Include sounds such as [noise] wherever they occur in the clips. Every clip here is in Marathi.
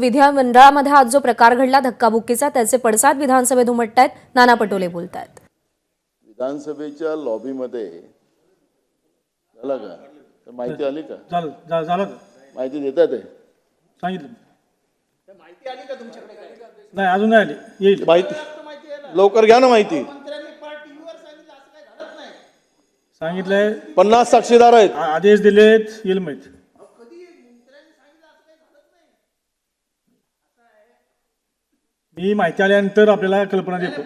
विधिमंडळामध्ये आज जो प्रकार घडला धक्काबुक्कीचा त्याचे पडसाद विधानसभेत उमटत आहेत. नाना पटोले बोलत आहेत विधानसभेच्या लॉबीमध्ये झाला का? तर माहिती आली का? झालं झा- झालं. का? माहिती देतात आहे. सांगितलं. नाही अजून नाही आली. येईल. माहिती लवकर घ्या ना माहिती. सांगितलंय. पन्नास साक्षीदार आहेत. आदेश दिलेत येईल माहिती. मी माहिती आल्यानंतर आपल्याला कल्पना देतो.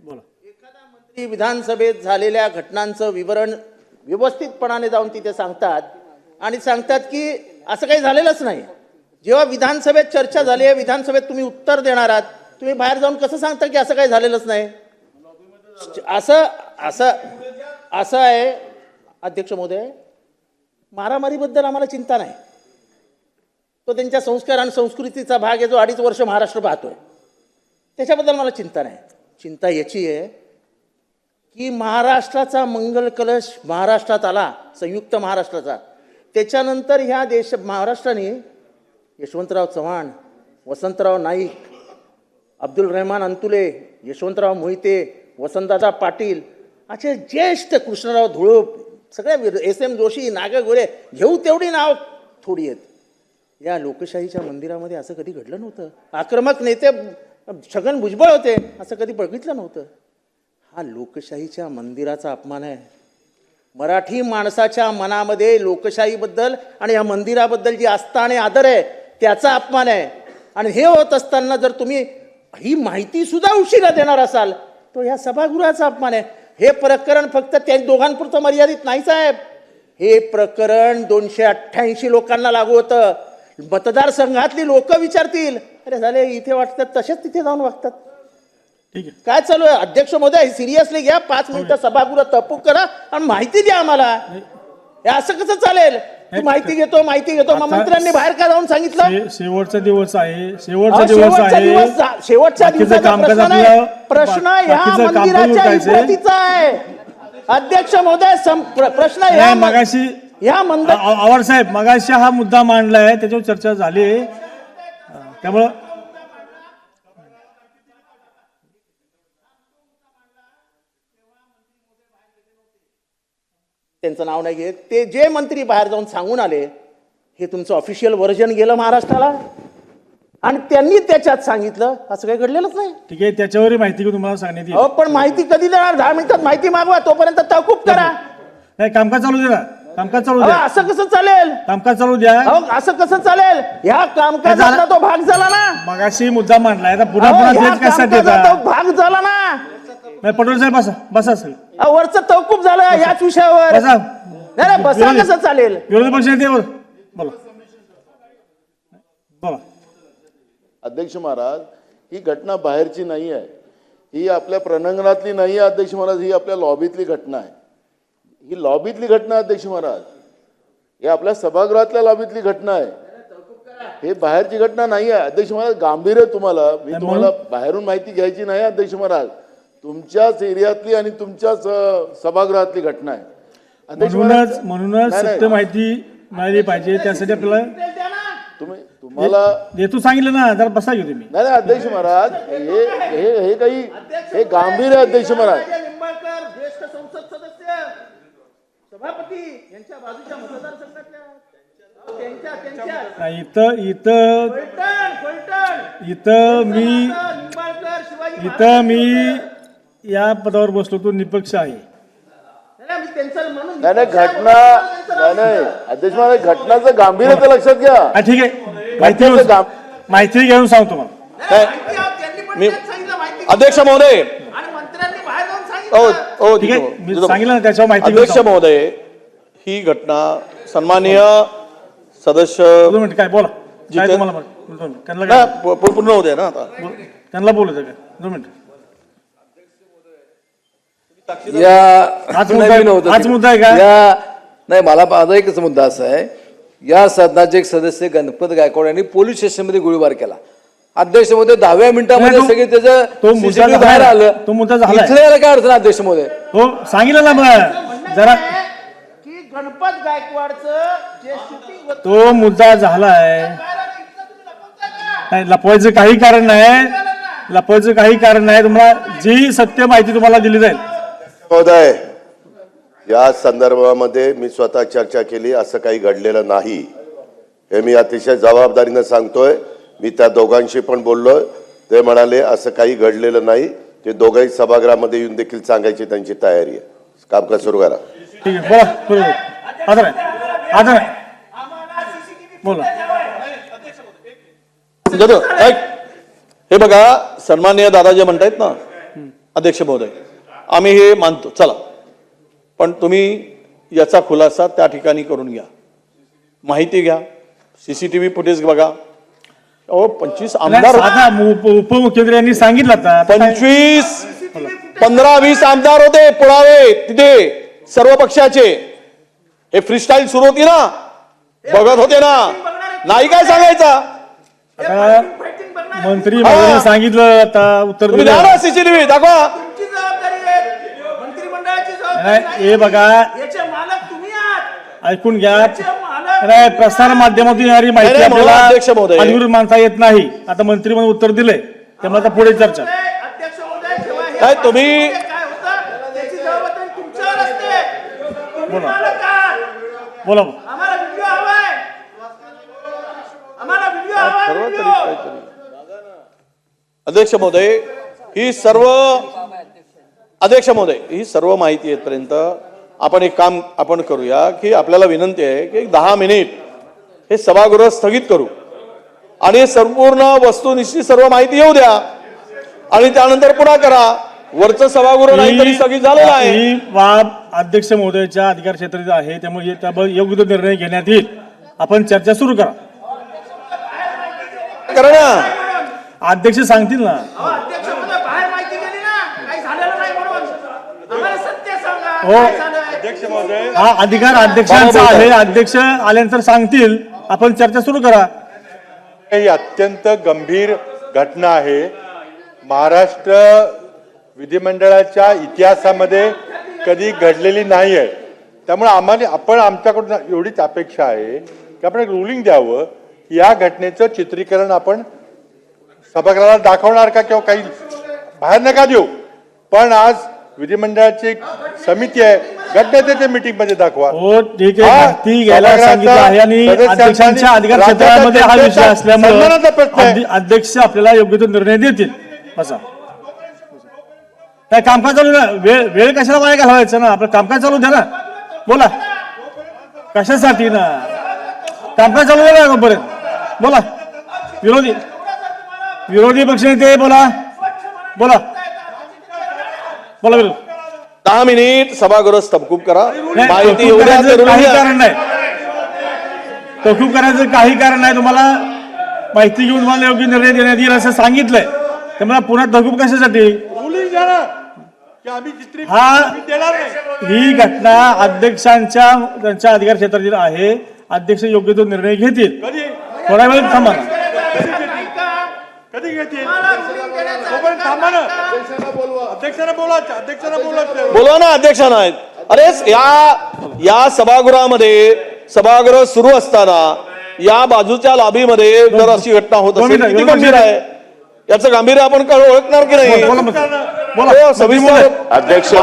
बोला. मंत्री विधानसभेत झालेल्या घटनांचं विवरण व्यवस्थितपणाने जाऊन तिथे सांगतात आणि सांगतात की असं काही झालेलंच नाही. जेव्हा विधानसभेत चर्चा झाली आहे विधानसभेत तुम्ही उत्तर देणार आहात तुम्ही बाहेर जाऊन कसं सांगता की असं काही झालेलंच नाही? असं असं असं आहे. अध्यक्ष महोदय मारामारीबद्दल आम्हाला चिंता नाही. तो त्यांच्या संस्कार आणि संस्कृतीचा भाग आहे जो अडीच वर्ष महाराष्ट्र पाहतोय. त्याच्याबद्दल मला चिंता नाही. चिंता याची आहे की महाराष्ट्राचा मंगल कलश महाराष्ट्रात आला संयुक्त महाराष्ट्राचा. त्याच्यानंतर ह्या देश महाराष्ट्राने यशवंतराव चव्हाण वसंतराव नाईक अब्दुल रहमान अंतुले यशवंतराव मोहिते वसंतदादा पाटील असे ज्येष्ठ कृष्णराव धुळप सगळ्या एस एम जोशी नागा गोरे घेऊ तेवढी नाव थोडी आहेत. या लोकशाहीच्या मंदिरामध्ये असं कधी घडलं नव्हतं? आक्रमक नेते छगन भुजबळ होते असं कधी बघितलं नव्हतं? हा लोकशाहीच्या मंदिराचा अपमान आहे. मराठी माणसाच्या मनामध्ये लोकशाहीबद्दल आणि या मंदिराबद्दल जी आस्था आणि आदर आहे त्याचा अपमान आहे. आणि हे होत असताना जर तुम्ही ही माहिती सुद्धा उशिरा देणार असाल तो ह्या सभागृहाचा अपमान आहे. हे प्रकरण फक्त त्या दोघांपुरतं मर्यादित नाही साहेब. हे प्रकरण दोनशे अठ्ठ्याऐंशी लोकांना लागू होतं. मतदारसंघातली लोक विचारतील. अरे झाले इथे वाटतात तसेच तिथे जाऊन वागतात. ठीक आहे. काय चालू आहे? अध्यक्ष महोदय सिरियसली घ्या पाच मिनिटं सभागृह तहकूब करा आणि माहिती द्या आम्हाला. हे असं कसं चालेल? तू माहिती घेतो माहिती घेतो. मग आता- मंत्र्यांनी बाहेर का जाऊन सांगितलं? शे- शेवटचा दिवस आहे. शेवटचा अहो, दिवस शेवटचा आहे. दिवस जा- शेवटच्या बाकीचं दिवसाचा कामकाज प्रश्न नाही. आपलं- प्रश्न बा- ह्या बाकीचं मंदिराच्या उरकायचंय. इमारतीचा आहे. अध्यक्ष महोदय सं- प्र- प्रश्न ह्या नाही, मगाशी ह्या मंदिर आ- आवार साहेब मगाशी हा मुद्दा मांडलाय त्याच्यावर चर्चा झाली. त्यामुळं त्यांचं नाव नाही घेत. ते जे मंत्री बाहेर जाऊन सांगून आले हे तुमचं ऑफिशियल व्हर्जन गेलं महाराष्ट्राला. आणि त्यांनी त्याच्यात सांगितलं असं काही घडलेलंच नाही. ठीक आहे त्याच्यावरही माहिती तुम्हाला सांगण्यात अहो पण माहिती कधी देणार? दहा मिनिटात माहिती मागवा तोपर्यंत तहकूब करा. नाही कामकाज चालू ना कामकाज चालू अहो, द्या असं कसं चालेल? कामकाज चालू द्या. अहो असं कसं चालेल? ह्या कामकाजातला तो भाग झाला ना. मगाशी मुद्दा मांडलाय आता पुन्हा अहो, पुन्हा ह्या तेच कशासाठी कामकाजात येतात? तो भाग झाला ना. नाही पटोले साहेब बसा बसा सर अहो, वरचं तहकूब झालं याच विषयावर. बसा. नाही नाही, बसा विरोधी- कसं चालेल? विरोधी पक्ष नेते बोला बोला. बोला. अध्यक्ष महाराज ही घटना बाहेरची नाही आहे. ही आपल्या प्रनंगणातली नाही आहे अध्यक्ष महाराज ही आपल्या लॉबीतली घटना आहे. ही लॉबीतली घटना अध्यक्ष महाराज. ही आपल्या सभागृहातल्या लॉबीतली घटना आहे. हे बाहेरची घटना नाही आहे. अध्यक्ष महाराज गांभीर्य तुम्हाला. मी तुम्हाला बाहेरून माहिती घ्यायची नाही अध्यक्ष महाराज. तुमच्याच एरियातली आणि तुमच्याच सभागृहातली घटना आहे. म्हणूनच म्हणूनच. सत्य माहिती मिळाली पाहिजे. त्यासाठी आपल्याला तुम्ही तुम्हाला देतो सांगितलं ना जरा बसा घेऊ तुम्ही नाही नाही अध्यक्ष महाराज हे हे हे काही हे गांभीर्य अध्यक्ष महाराज निंबाळकर ज्येष्ठ संसद सदस्य सभापती यांच्या बाजूच्या मतदारसंघातल्या. त्यांच्या त्यांच्या. नाही, इथं इथं फलटण फलटण. इथं मी निंबाळकर शिवाजी इथं मी या पदावर बसलो तो निपक्ष आहे. मी त्यांचं नाही नाही घटना नाही नाही. अध्यक्ष महाराज घटनाचं गांभीर्य तर लक्षात घ्या. हा ठीक आहे. माहिती घेऊन माहिती घेऊन सांगतो तुम्हाला. त्यांनी पण मी- तेच सांगितलं माहिती अध्यक्ष महोदय आणि मंत्र्यांनी बाहेर जाऊन ओ सांगितलं ओ ठीक आहे जितो- मी जितो- सांगितलं ना त्याच्यावर माहिती घेऊन अध्यक्ष. महोदय ही घटना सन्माननीय सदस्य दोन मिनिट काय बोला काय जिथे- तुम्हाला म्हण- दोन मिनिट. त्यांना नाही, काय पू- पूर्ण होते ना आता बोल- त्यांना बोलू काय दोन मिनिट या हाच मुद्दा- हाच. मुद्दा आहे का? या नाही मला माझा एकच मुद्दा असा आहे या सदनाचे एक सदस्य गणपत गायकवाड यांनी पोलीस स्टेशनमध्ये गोळीबार केला अध्यक्ष महोदय दहाव्या मिनिटामध्ये नाही, तो- सगळे त्याचं तो मुद्दा CCTV झालाय. बाहेर आलं. तो मुद्दा झालाय. इथलं याला काय अडचण अध्यक्ष महोदय हो सांगितलं ना मग. जरा की गणपत गायकवाडचं जे शूटिंग होतं तो मुद्दा झालाय. नाही लपवायचं काही कारण नाही. लपवायचं काही कारण नाही. तुम्हाला जी सत्य माहिती तुम्हाला दिली जाईल. महोदय या संदर्भामध्ये मी स्वतः चर्चा केली. असं काही घडलेलं नाही. हे मी अतिशय जबाबदारीनं सांगतोय. मी त्या दोघांशी पण बोललोय. ते म्हणाले असं काही घडलेलं नाही. ते दोघंही सभागृहामध्ये येऊन देखील सांगायची त्यांची तयारी आहे. कामकाज सुरू करा. ठीक आहे बोला बोला. जाधव. हे बघा सन्माननीय दादा जे म्हणतायत ना अध्यक्ष महोदय. आम्ही हे मानतो. चला. पण तुम्ही याचा खुलासा त्या ठिकाणी करून घ्या. माहिती घ्या. सीसीटीव्ही फुटेज बघा. अहो पंचवीस आमदार आता उप- उपमुख्यमंत्री यांनी सांगितलं आता. आता काय- पंचवीस पंधरा वीस आमदार होते पुरावे तिथे सर्व पक्षाचे. हे फ्रीस्टाईल सुरू होती ना? बघत होते ना? नाही काय सांगायचा? आता मंत्री महोदयांनी सांगितलं आता उत्तर तुम्ही दिलं. द्या ना सीसीटीव्ही दाखवा. तुमची जबाबदारी आहे. मंत्रिमंडळाची जबाबदारी नाही, नाही. हे बघा. याचे मालक तुम्ही आहात. ऐकून घ्या. याचे नाही प्रसार माध्यमातून येणारी माहिती नाही, नाही, म्हणून अध्यक्ष आपल्याला महोदय. अधिकृत मानता येत नाही. आता मंत्री म्हणून उत्तर दिले त्यामुळे आता पुढे चर्चा. अध्यक्ष महोदय जेव्हा हे नाही, तुम्ही- काय होतं? त्याची जबाबदारी तुमच्यावर असते तुम्ही बोला. आम्हाला व्हिडिओ हवाय. आम्हाला व्हिडिओ हवाय व्हिडिओ अध्यक्ष महोदय ही सर्व अध्यक्ष महोदय ही सर्व माहिती येतपर्यंत आपण एक काम आपण करूया की आपल्याला विनंती आहे की एक दहा मिनिट हे सभागृह स्थगित करू. आणि संपूर्ण वस्तुनिष्ठी सर्व माहिती येऊ द्या. आणि त्यानंतर पुन्हा करा. वरचं सभागृह नाही तरी स्थगित झालेलं आहे. ही बाब अध्यक्ष महोदयाच्या अधिकार क्षेत्रात आहे. त्यामुळे त्याबाबत योग्य तो निर्णय घेण्यात येईल. आपण चर्चा सुरू करा. करा ना. अध्यक्ष सांगतील ना. अहो, अध्यक्ष महोदय बाहेर माहिती गेली ना. काही झालेलं नाही म्हणून. आम्हाला सत्य सांगा. हो. काय हा अधिकार अध्यक्षांचा आहे. अध्यक्ष आल्यानंतर सांगतील. आपण चर्चा सुरू करा. ही अत्यंत गंभीर घटना आहे. महाराष्ट्र विधिमंडळाच्या इतिहासामध्ये कधी घडलेली नाही आहे त्यामुळे आम्हाला आपण आमच्याकडून एवढीच अपेक्षा आहे की आपण एक रुलिंग द्यावं. या घटनेचं चित्रीकरण आपण सभागृहाला दाखवणार का किंवा काही बाहेर नका देऊ. पण आज विधिमंडळाची समिती आहे. घटनेच्या मीटिंगमध्ये दाखवा. हो ठीक आहे. ती घ्यायला सांगितलं आहे आणि अध्यक्षांच्या अधिकार क्षेत्रामध्ये हा विषय असल्यामुळे अध्यक्ष आपल्याला योग्य तो निर्णय देतील. बसा काय कामकाज चालू ना? वेळ वेळ कशाला वाया घालवायचं ना? आपलं कामकाज चालू द्या ना. बोला. कशासाठी ना? कामकाज चालू द्या ना तोपर्यंत बोला. विरोधी विरोधी पक्षनेते बोला. बोला. बोला विरोधी. दहा मिनिट सभागृह स्तबकूब करा. माहिती तहकूब एवढ्या करायचं काही. कारण नाही. तहकूब करायचं काही कारण नाही. तुम्हाला माहिती घेऊन तुम्हाला योग्य निर्णय देण्यात येईल असं सांगितलंय. त्यामुळे पुन्हा तहकूब कशासाठी? हा ही घटना अध्यक्षांच्या त्यांच्या अधिकार क्षेत्रातील आहे. अध्यक्ष योग्य तो निर्णय घेतील. थोडा वेळ थांबा. कधी घेतील? तोपर्यंत थांबा ना. अध्यक्षांना बोला अध्यक्षांना बोला बोलवा. ना अध्यक्ष नाहीत. अरे या या सभागृहामध्ये सभागृह सुरू असताना या बाजूच्या लॉबीमध्ये जर अशी घटना होत असेल किती गंभीर. आहे? याचं गांभीर्य आपण कळ- ओळखणार की नाही? हो, अध्यक्ष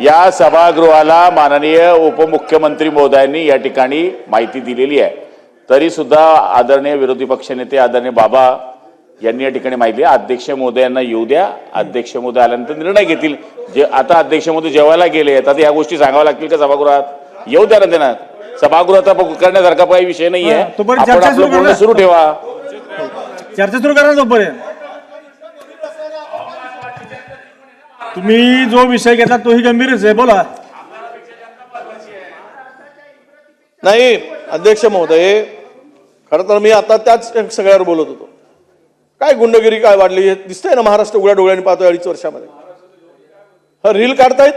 या सभागृहाला माननीय उपमुख्यमंत्री महोदयांनी या ठिकाणी माहिती दिलेली आहे. तरी सुद्धा आदरणीय विरोधी पक्षनेते आदरणीय बाबा यांनी या ठिकाणी माहिती आहे. अध्यक्ष महोदयांना येऊ द्या. अध्यक्ष महोदय आल्यानंतर निर्णय घेतील. जे आता अध्यक्ष महोदय जेवायला गेले आता या गोष्टी सांगाव्या लागतील का सभागृहात? येऊ द्या ना त्यांना सभागृहाचा करण्यासारखा काही विषय नाही हा, आहे आपण आपलं सुरू बोलणं ठेवा. चर्चा सुरू करा तोपर्यंत. तुम्ही जो विषय घेतला तोही गंभीरच आहे बोला. नाही अध्यक्ष महोदय खरं तर मी आता त्याच सगळ्यावर बोलत होतो. काय गुंडगिरी काय वाढली हे दिसतंय ना महाराष्ट्र उघड्या डोळ्याने पाहतोय अडीच वर्षामध्ये. हा रील काढतायत?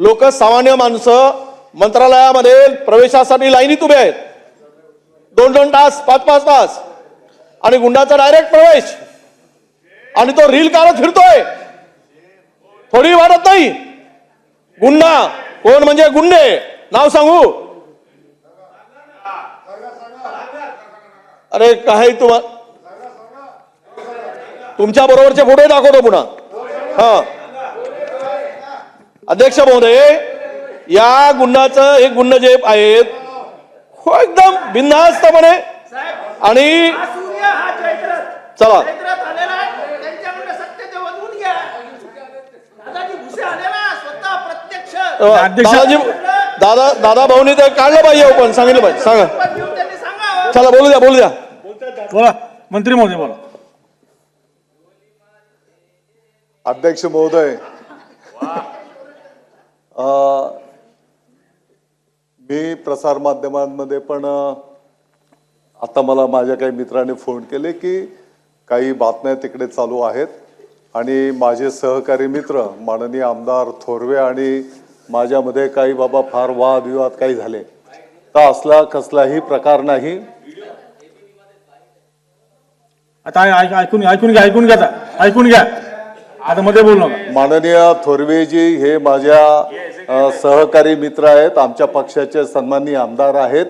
लोक सामान्य माणसं मंत्रालयामध्ये प्रवेशासाठी लाईनीत उभे आहेत. दोन दोन तास पाच पाच तास. आणि गुंडाचा डायरेक्ट प्रवेश. आणि तो रील काढत फिरतोय. थोडी वाढत नाही. गुंडा. कोण म्हणजे गुंडे? नाव सांगू? अरे काय तुम्हाला तुमच्या बरोबरचे फोटो दाखवतो पुन्हा. हा. अध्यक्ष महोदय या गुंडाचं हे गुंड जे आहेत हो एकदम बिनधास्तपणे आणि चला. दादाजी दादा दादा भाऊनी ते काढलं हो, पाहिजे ओपन सांगितलं पाहिजे सांगा सांगा. चला बोलू द्या बोलू द्या. बोला मंत्री महोदय बोला. अध्यक्ष महोदय मी मी प्रसारमाध्यमांमध्ये पण आता मला माझ्या काही मित्रांनी फोन केले की काही बातम्या तिकडे चालू आहेत. आणि माझे सहकारी मित्र माननीय आमदार थोरवे आणि माझ्यामध्ये काही बाबा फार वादविवाद काही झाले. तर असला कसलाही प्रकार नाही. आता ऐकून ऐकून घ्या ऐकून घ्या ऐकून घ्या. आता मध्ये बोलू नका. माननीय थोरवेजी हे माझ्या सहकारी मित्र आहेत आमच्या पक्षाचे सन्माननीय आमदार आहेत.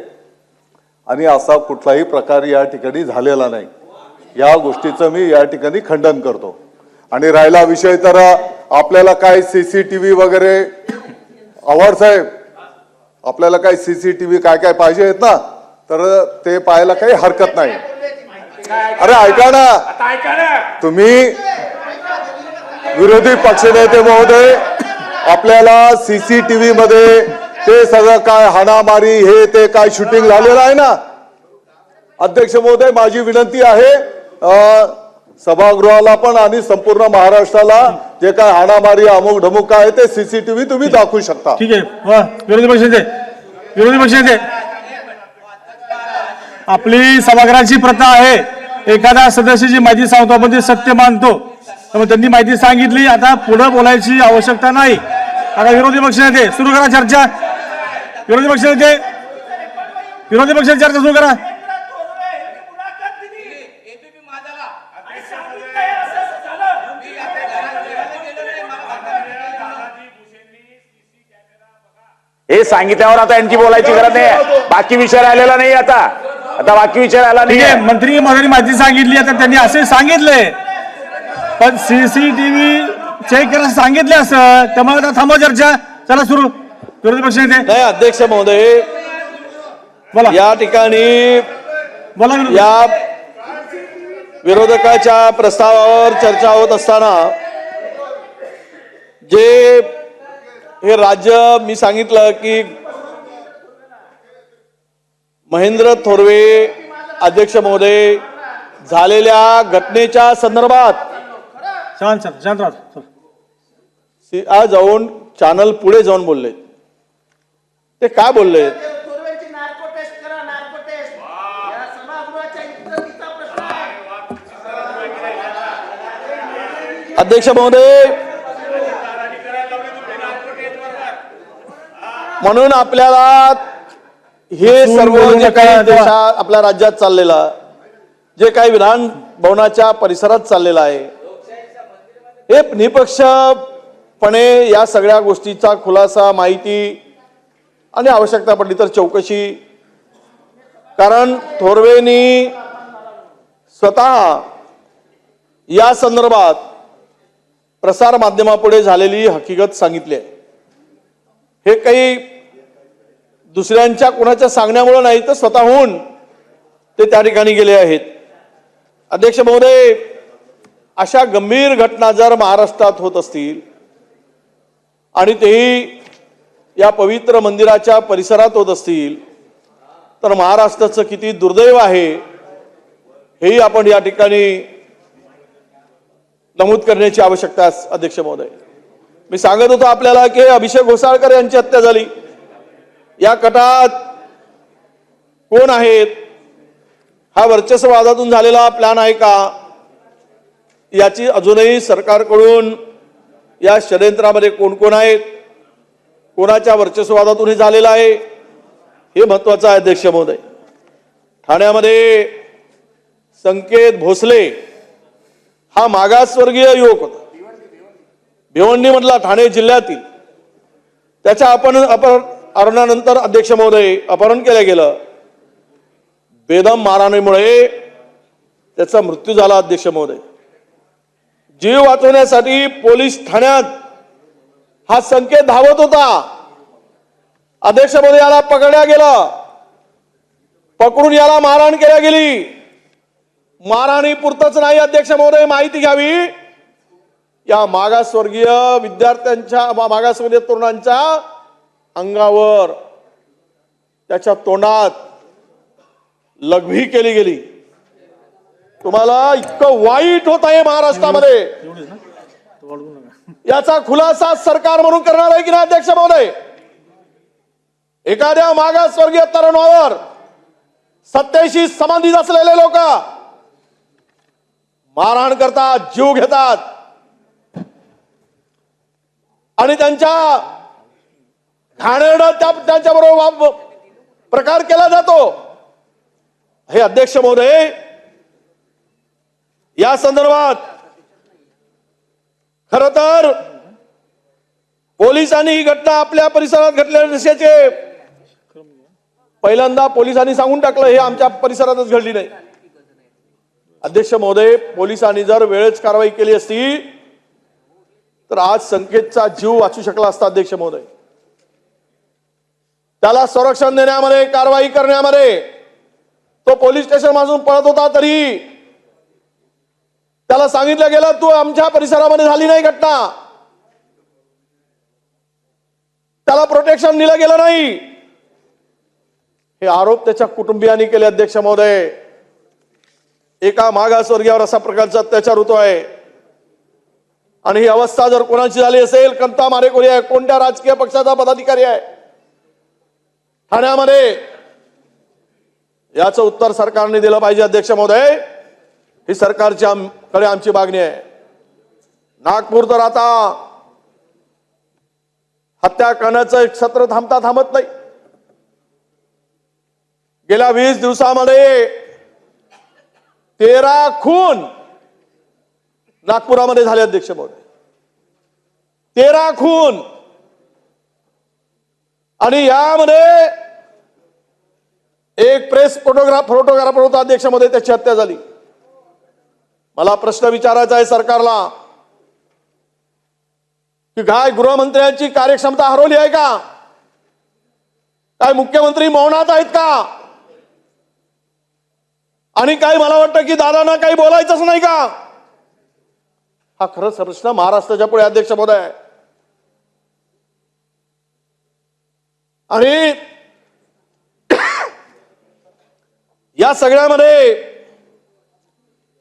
आणि असा कुठलाही प्रकार या ठिकाणी झालेला नाही. या गोष्टीचं मी या ठिकाणी खंडन करतो. आणि राहिला विषय तर आपल्याला काय सीसीटीव्ही वगैरे? आव्हाड साहेब आपल्याला काय सीसीटीव्ही काय काय पाहिजे आहेत ना? तर ते पाहायला काही हरकत नाही. अरे ऐका ना. तुम्ही विरोधी पक्षनेते महोदय आपल्याला सीसीटीव्ही मध्ये ते सगळं काय हाणामारी हे ते काय शूटिंग झालेलं आहे ना? अध्यक्ष महोदय माझी विनंती आहे सभागृहाला पण आणि संपूर्ण महाराष्ट्राला जे काय हाणामारी अमुक ढमुक काय आहे ते सीसीटीव्ही तुम्ही दाखवू शकता. ठीक आहे. विरोधी पक्षाचे विरोधी पक्षाचे आपली सभागृहाची प्रथा आहे एखाद्या सदस्याची माहिती सांगतो आपण ते सत्य मानतो. त्यामुळे त्यांनी माहिती सांगितली आता पुढे बोलायची आवश्यकता नाही. आता विरोधी पक्ष नेते सुरू करा चर्चा. विरोधी पक्ष नेते विरोधी पक्ष चर्चा सुरू करा. हे सांगितल्यावर आता यांची बोलायची गरज नाही. बाकी विषय राहिलेला नाही आता. आता बाकी विषय राहिला नाही मंत्री महोदयांनी माहिती सांगितली आता त्यांनी असे सांगितले. पण सीसीटीव्ही चेक करायला सांगितले असं. त्यामुळे आता थांबा चर्चा. चला सुरू. विरोधी पक्ष नेते. नाही अध्यक्ष महोदय बोला. या ठिकाणी बोला विरोधी- या विरोधकाच्या प्रस्तावावर चर्चा होत असताना जे हे राज्य मी सांगितलं की महेंद्र थोरवे अध्यक्ष महोदय झालेल्या घटनेच्या संदर्भात शांत शांत शांत राहा चला. सी- आज जाऊन चॅनल पुढे जाऊन बोलले. ते काय बोलले? थोरवेंची नार्को टेस्ट करा नार्को टेस्ट या सभागृहाच्या इज्जतीचा प्रश्न आहे. अध्यक्ष महोदय! म्हणून आपल्याला हे सर्व जे काही आपल्या राज्यात चाललेलं जे काही विधान भवनाच्या परिसरात चाललेलं आहे हे निपक्षपणे या सगळ्या गोष्टीचा खुलासा माहिती आणि आवश्यकता पडली तर चौकशी. कारण थोरवेनी स्वतः या संदर्भात प्रसार माध्यमापुढे झालेली हकीकत सांगितली आहे. हे काही दुसऱ्यांच्या कुणाच्या सांगण्यामुळे नाही तर स्वतःहून ते त्या ठिकाणी गेले आहेत. अध्यक्ष महोदय अशा गंभीर घटना जर महाराष्ट्रात होत असतील आणि तेही या पवित्र मंदिराच्या परिसरात होत असतील तर महाराष्ट्राचं किती दुर्दैव आहे हेही आपण या ठिकाणी नमूद करण्याची आवश्यकता अध्यक्ष महोदय. मी सांगत होतो आपल्याला की अभिषेक घोसाळकर यांची हत्या झाली. या कटात कोण आहेत? हा वर्चस्ववादातून झालेला प्लॅन आहे का? याची अजूनही सरकारकडून या षडयंत्रामध्ये कोण कोण आहेत कोणाच्या वर्चस्ववादातून हे झालेलं आहे हे महत्वाचं आहे अध्यक्ष महोदय. ठाण्यामध्ये संकेत भोसले हा मागासवर्गीय युवक होता. भिवंडीमधला ठाणे जिल्ह्यातील. त्याच्या आपण अपहरणानंतर अध्यक्ष महोदय अपहरण केलं गेलं. बेदम मारहाणीमुळे त्याचा मृत्यू झाला अध्यक्ष महोदय. जीव वाचवण्यासाठी पोलीस ठाण्यात हा संकेत धावत होता. अध्यक्षपदी याला पकडल्या गेलं. पकडून याला मारहाण केल्या गेली. मारहाणी पुरतच नाही अध्यक्ष महोदय माहिती घ्यावी. या मागासवर्गीय विद्यार्थ्यांच्या मागासवर्गीय तरुणांच्या अंगावर त्याच्या तोंडात लघवी केली गेली. तुम्हाला इतकं वाईट होत आहे महाराष्ट्रामध्ये. याचा खुलासा सरकार म्हणून करणार आहे की नाही अध्यक्ष महोदय? एखाद्या मागासवर्गीय तरुणावर सत्तेशी संबंधित असलेले लोक मारहाण करतात जीव घेतात. आणि त्यांच्या घाणेरडं त्या त्यांच्याबरोबर प्रकार केला जातो. हे अध्यक्ष महोदय या संदर्भात खर तर पोलिसांनी ही घटना आपल्या परिसरात घडलेल्या नसल्याचे पहिल्यांदा पोलिसांनी सांगून टाकलं हे आमच्या परिसरातच घडली नाही. अध्यक्ष महोदय पोलिसांनी जर वेळेच कारवाई केली असती तर आज संकेतचा जीव वाचू शकला असता अध्यक्ष महोदय. त्याला संरक्षण देण्यामध्ये कारवाई करण्यामध्ये तो पोलीस स्टेशन मधून पळत होता तरी त्याला सांगितलं गेलं तू आमच्या परिसरामध्ये झाली नाही घटना. त्याला प्रोटेक्शन दिलं गेलं नाही. हे आरोप त्याच्या कुटुंबियांनी केले अध्यक्ष महोदय. एका मागासवर्गीयावर असा प्रकारचा अत्याचार होतोय आणि ही अवस्था जर कोणाची झाली असेल कंता मारेकोरी आहे कोणत्या राजकीय पक्षाचा पदाधिकारी आहे? ठाण्यामध्ये याचं उत्तर सरकारने दिलं पाहिजे अध्यक्ष महोदय. ही सरकारची कडे आमची मागणी आहे. नागपूर तर आता हत्या करण्याचं एक सत्र थांबता थांबत नाही. गेल्या वीस दिवसामध्ये तेरा खून नागपुरामध्ये झाले अध्यक्ष महोदय. तेरा खून. आणि यामध्ये एक प्रेस फोटोग्राफ फोटोग्राफर होता अध्यक्षमध्ये त्याची हत्या झाली. मला प्रश्न विचारायचा आहे सरकारला की काय गृहमंत्र्यांची कार्यक्षमता हरवली आहे का? काय मुख्यमंत्री मौनात आहेत का? आणि काय मला वाटतं की दादांना काही बोलायचंच नाही का? हा खरंच प्रश्न महाराष्ट्राच्या पुढे अध्यक्ष महोदय. आहे आणि [coughs] या सगळ्यामध्ये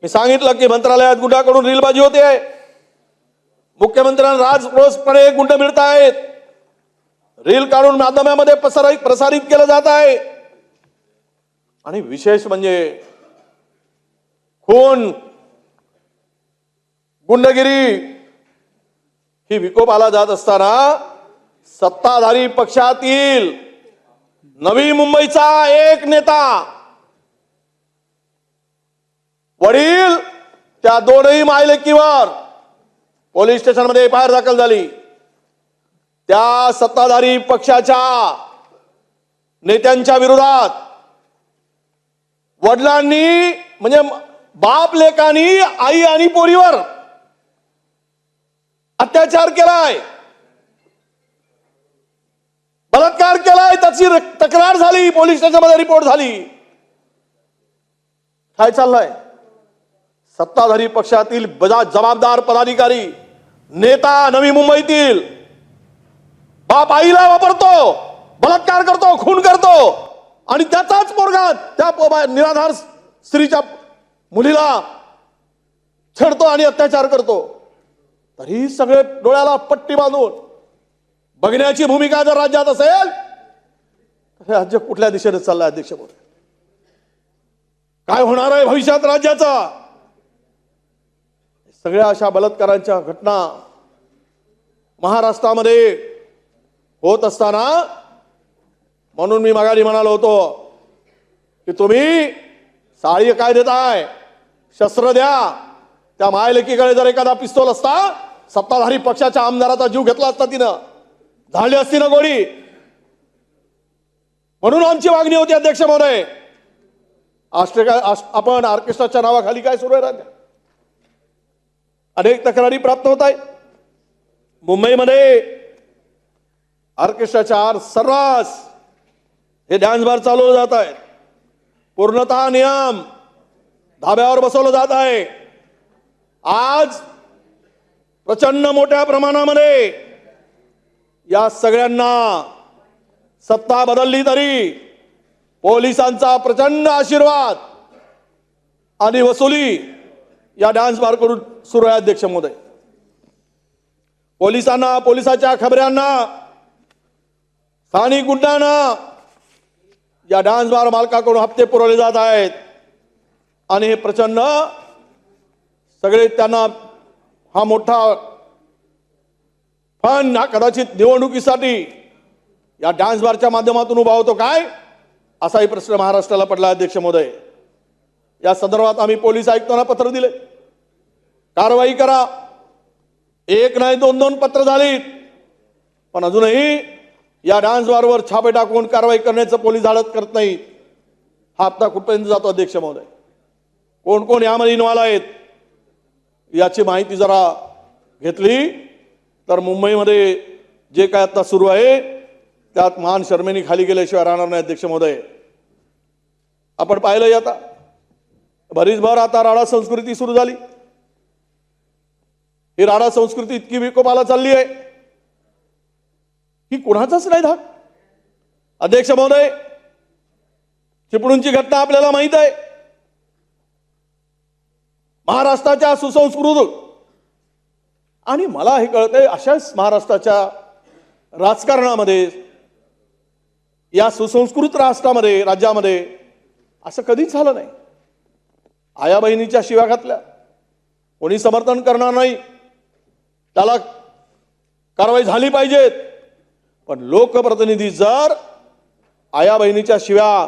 मी सांगितलं की मंत्रालयात गुंडाकडून रीलबाजी होते मुख्यमंत्र्यांना राजरोसपणे गुंड मिळत आहेत. रील काढून माध्यमामध्ये प्रसारित प्रसारित केलं जात आहे. आणि विशेष म्हणजे खून गुंडगिरी ही विकोपाला जात असताना सत्ताधारी पक्षातील नवी मुंबईचा एक नेता वडील त्या दोनही मायलेकीवर पोलीस स्टेशनमध्ये एफ आय आर दाखल झाली. त्या सत्ताधारी पक्षाच्या नेत्यांच्या विरोधात वडिलांनी म्हणजे बाप लेकानी आई आणि पोरीवर अत्याचार केलाय. बलात्कार केलाय त्याची तक्रार झाली पोलीस स्टेशनमध्ये रिपोर्ट झाली. काय चाललंय? सत्ताधारी पक्षातील बजा जबाबदार पदाधिकारी नेता नवी मुंबईतील बाप आईला वापरतो बलात्कार करतो खून करतो आणि त्याचाच पोरगा त्या निराधार स्त्रीच्या मुलीला छेडतो आणि अत्याचार करतो. तरी सगळे डोळ्याला पट्टी बांधून बघण्याची भूमिका जर राज्यात असेल तर राज्य कुठल्या दिशेने चाललंय अध्यक्ष काय होणार आहे भविष्यात राज्याचा? सगळ्या अशा बलात्कारांच्या घटना महाराष्ट्रामध्ये होत असताना म्हणून मी माघारी म्हणालो होतो की तुम्ही साळी काय देताय? शस्त्र द्या. त्या मायलेकीकडे जर एखादा पिस्तोल असता सत्ताधारी पक्षाच्या आमदाराचा जीव घेतला असता तिनं. झाडली असती ना गोळी? म्हणून आमची मागणी होती अध्यक्ष महोदय. ऑस्ट्रेलिया आपण ऑर्केस्ट्राच्या नावाखाली काय सुरू आहे राज्यात अनेक तक्रारी प्राप्त होत आहेत. मुंबईमध्ये ऑर्केस्ट्राच्या सर्रास हे डॅन्सबार चालवलं जात आहेत पूर्णतः नियम धाब्यावर बसवलं जात आहे. आज प्रचंड मोठ्या प्रमाणामध्ये या सगळ्यांना सत्ता बदलली तरी पोलिसांचा प्रचंड आशीर्वाद आणि वसुली या डान्स बार करून सुरू आहे अध्यक्ष महोदय. पोलिसांना पोलिसाच्या खबऱ्यांना स्थानिक गुंडांना या डान्स बार मालकाकडून हप्ते पुरवले जात आहेत. आणि हे प्रचंड सगळे त्यांना हा मोठा फंड हा कदाचित निवडणुकीसाठी या डान्स बारच्या माध्यमातून उभा होतो काय? असाही प्रश्न महाराष्ट्राला पडला अध्यक्ष महोदय. या संदर्भात आम्ही पोलीस आयुक्तांना पत्र दिले. कारवाई करा. एक नाही दोन दोन पत्र झालीत. पण अजूनही या डान्स बारवर छापे टाकून कारवाई करण्याचं पोलीस धाडत करत नाहीत. हा हप्ता कुठपर्यंत जातो अध्यक्ष महोदय? कोण कोण यामध्ये इन्व्हॉल्व आहेत? याची माहिती जरा घेतली तर मुंबईमध्ये जे काय आता सुरू आहे त्यात महान शर्मेनी खाली गेल्याशिवाय राहणार नाही अध्यक्ष महोदय. आपण पाहिलं आता. भरीसभर आता राडा संस्कृती सुरू झाली. ही राडा संस्कृती इतकी विकोपाला चालली आहे. की कुणाचाच नाही धाक. अध्यक्ष महोदय चिपळूणची घटना आपल्याला माहीत आहे. महाराष्ट्राच्या सुसंस्कृत आणि मला हे कळतंय अशाच महाराष्ट्राच्या राजकारणामध्ये या सुसंस्कृत राष्ट्रामध्ये राज्यामध्ये असं कधीच झालं नाही. आया बहिणीच्या शिव्या घातल्या. कोणी समर्थन करणार नाही. त्याला कारवाई झाली पाहिजेत. पण लोकप्रतिनिधी जर आया बहिणीच्या शिव्या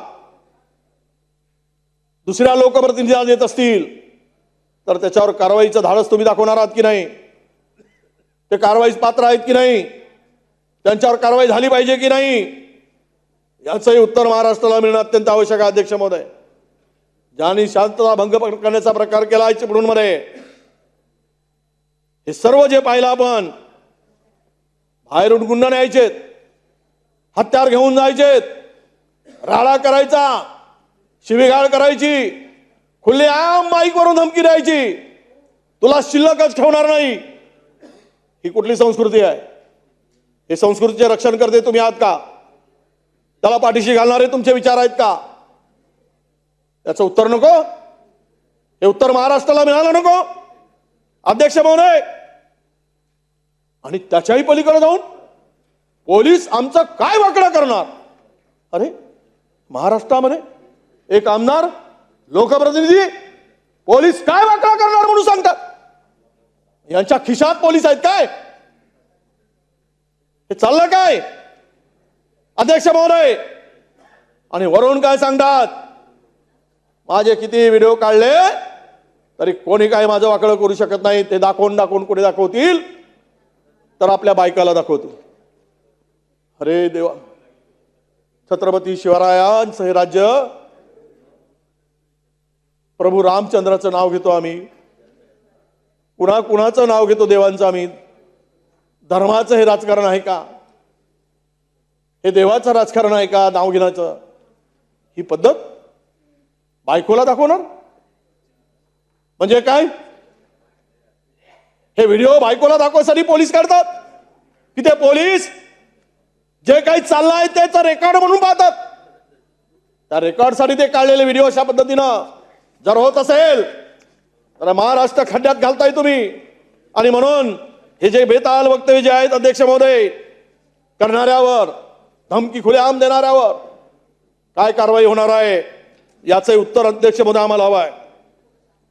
दुसऱ्या लोकप्रतिनिधीला देत असतील तर त्याच्यावर कारवाईचं धाडस तुम्ही दाखवणार आहात की नाही? ते कारवाईस पात्र आहेत की नाही? त्यांच्यावर कारवाई झाली पाहिजे की नाही? याचंही उत्तर महाराष्ट्राला मिळणं अत्यंत आवश्यक आहे अध्यक्ष महोदय. ज्यांनी शांतता भंग करण्याचा प्रकार केला आहे चिपळूणमध्ये हे सर्व जे पाहिलं आपण बाहेरून गुंड न्यायचेत हत्यार घेऊन जायचेत राडा करायचा शिवीगाळ करायची खुल्लेआम माईकवरून धमकी द्यायची तुला शिल्लकच ठेवणार नाही. ही कुठली संस्कृती आहे? हे संस्कृतीचे रक्षण करते तुम्ही आहात का? त्याला पाठीशी घालणारे तुमचे विचार आहेत का? याचं उत्तर नको. हे उत्तर महाराष्ट्राला मिळालं नको. अध्यक्ष महोदय. आणि त्याच्याही पलीकडे जाऊन पोलीस आमचं काय वाकडं करणार? अरे महाराष्ट्रामध्ये एक आमदार लोकप्रतिनिधी पोलीस काय वाकडा करणार म्हणून सांगतात? यांच्या खिशात पोलीस आहेत काय? हे चाललं काय? अध्यक्ष महोदय. आणि वरून काय सांगतात? माझे किती व्हिडिओ काढले तरी कोणी काय माझं वाकडं करू शकत नाही. ते दाखवून दाखवून कोणी दाखवतील? तर आपल्या बायकाला दाखवतील. अरे देवा. छत्रपती शिवरायांचं हे राज्य. प्रभू रामचंद्राचं नाव घेतो आम्ही. कुणा कुणाचं नाव घेतो देवांचं आम्ही? धर्माचं हे राजकारण आहे का? हे देवाचं राजकारण आहे का? नाव घेण्याचं. ही पद्धत बायकोला दाखवणार? म्हणजे काय? हे व्हिडिओ बायकोला दाखवण्यासाठी पोलीस काढतात. तिथे ते पोलीस जे काही चाललं आहे त्याचं रेकॉर्ड म्हणून पाहतात. त्या रेकॉर्डसाठी ते काढलेले व्हिडिओ अशा पद्धतीनं जर होत असेल तर महाराष्ट्र खड्ड्यात घालताय तुम्ही. आणि म्हणून हे जे बेताल वक्तव्य जे आहेत अध्यक्ष महोदय करणाऱ्यावर धमकी खुलेआम देणाऱ्यावर काय कारवाई होणार आहे? याचं उत्तर अध्यक्ष महोदय आम्हाला हवं आहे.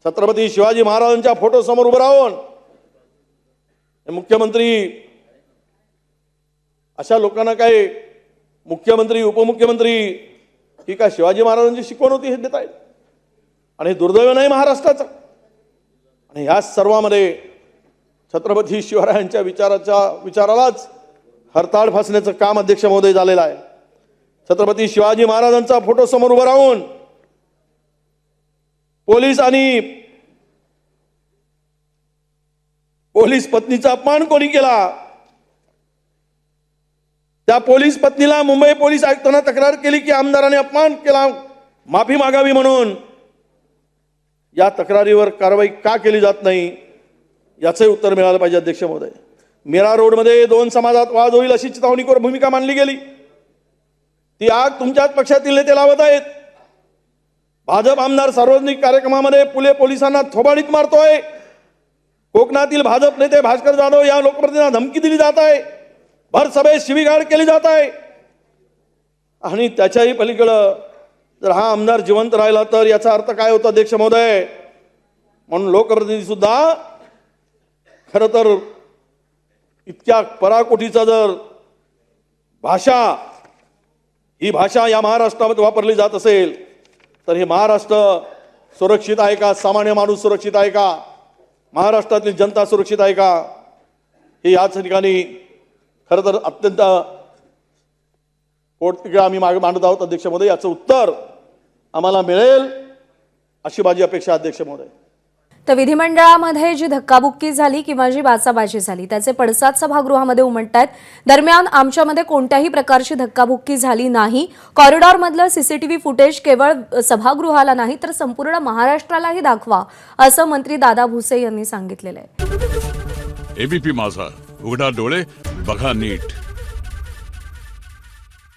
छत्रपती शिवाजी महाराजांच्या फोटो समोर उभं राहून मुख्यमंत्री अशा लोकांना काही मुख्यमंत्री उपमुख्यमंत्री ही काय शिवाजी महाराजांची शिकवण होती हे देत आहेत आणि हे दुर्दैव नाही महाराष्ट्राचं? आणि ह्या सर्वामध्ये छत्रपती शिवरायांच्या विचाराच्या विचारालाच हरताळ फासण्याचं काम अध्यक्ष महोदय झालेलं आहे. छत्रपती शिवाजी महाराजांचा फोटो समोर उभं राहून पोलीस आणि पोलीस पत्नीचा अपमान कोणी केला? त्या पोलीस पत्नीला मुंबई पोलीस आयुक्तांना तक्रार केली की आमदाराने अपमान केला माफी मागावी म्हणून. या तक्रारीवर कारवाई का केली जात नाही याचंही उत्तर मिळालं पाहिजे अध्यक्ष महोदय. मीरा रोडमध्ये दोन समाजात वाद होईल अशी चितावणीकर भूमिका मानली गेली. ती आग तुमच्याच पक्षातील नेते लावत आहेत. भाजप आमदार सार्वजनिक कार्यक्रमामध्ये पुले पोलिसांना थोबाडीत मारतोय. कोकणातील भाजप नेते भास्कर जाधव या लोकप्रतिनिधींना धमकी दिली जात आहे. भर सभेत शिवीगाळ केली जात आहे. आणि त्याच्याही पलीकडं जर हा आमदार जिवंत राहिला तर याचा अर्थ काय होता अध्यक्ष महोदय? म्हणून लोकप्रतिनिधी सुद्धा खरं तर इतक्या पराकोटीचा जर भाषा ही भाषा या महाराष्ट्रामध्ये वापरली जात असेल तर हे महाराष्ट्र सुरक्षित आहे का? सामान्य माणूस सुरक्षित आहे का? महाराष्ट्रातली जनता सुरक्षित आहे का? हे याच ठिकाणी खरं तर अत्यंत पोटतिकडे आम्ही मागे मांडत आहोत अध्यक्ष महोदय. याचं उत्तर आम्हाला मिळेल अशी माझी अपेक्षा अध्यक्ष महोदय. तर विधिमंडळामध्ये जी धक्काबुक्की झाली किंवा जी बाचाबाजी झाली त्याचे पडसाद सभागृहामध्ये उमटत आहेत दरम्यान आमच्यामध्ये कोणत्याही प्रकारची धक्काबुक्की झाली नाही. कॉरिडॉरमधलं सीसीटीव्ही फुटेज केवळ सभागृहाला नाही तर संपूर्ण महाराष्ट्रालाही दाखवा असं मंत्री दादा भुसे यांनी सांगितलेलं आहे. एबीपी माझा उघडा डोळे बघा नीट.